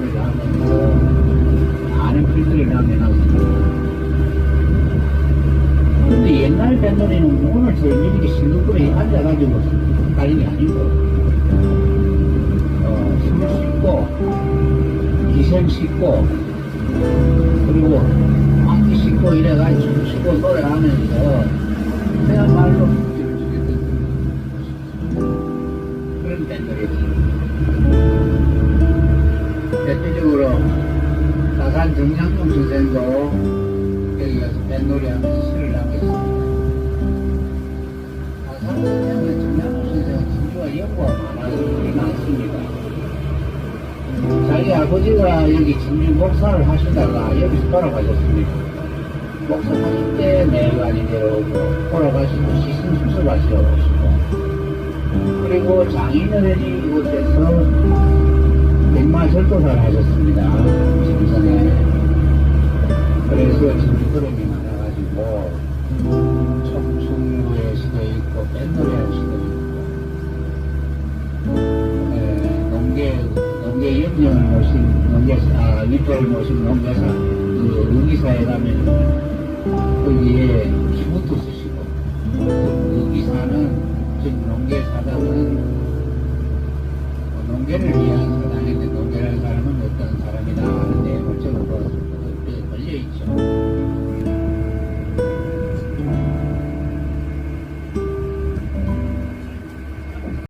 뱃놀이를 하면서 많은 필들을 남겨놨습니다. 근데 옛날 뱃놀이는 오늘 젊은이들이 싱글거리 앉아가지고 가는 게 아니고 어, 술 씻고 기생 씻고 그리고 안기 씻고 이래가지고 술 씻고 노래하면서 그야말로 그런 밴드였어요. 다산 정상용 선생도 여기 가서 밴놀이 하면서 시를 남겼습니다. 다산 선생은 정상용 선생은 진주와 연구가 많아서 많습니다. 자기 아버지가 여기 진주 목사를 하시다가 여기서 돌아가셨습니다. 목사 하실 때 내관이 되어오고 돌아가시고 시신 수술하시러 오시고 그리고 장인어른이 이곳에서 백마절도사를 하셨습니다. 진선에 그래서 진주그림이 많아가지고 청춘의 시대 있고 뱃놀이하는 시대 있고 에, 농계 농계 염려를 모신 농계 아 위토를 모신 농계사 그 의기사에 가면 거기에 기부도 쓰시고 그 의기사는 즉 농계 사장은 농계를 위한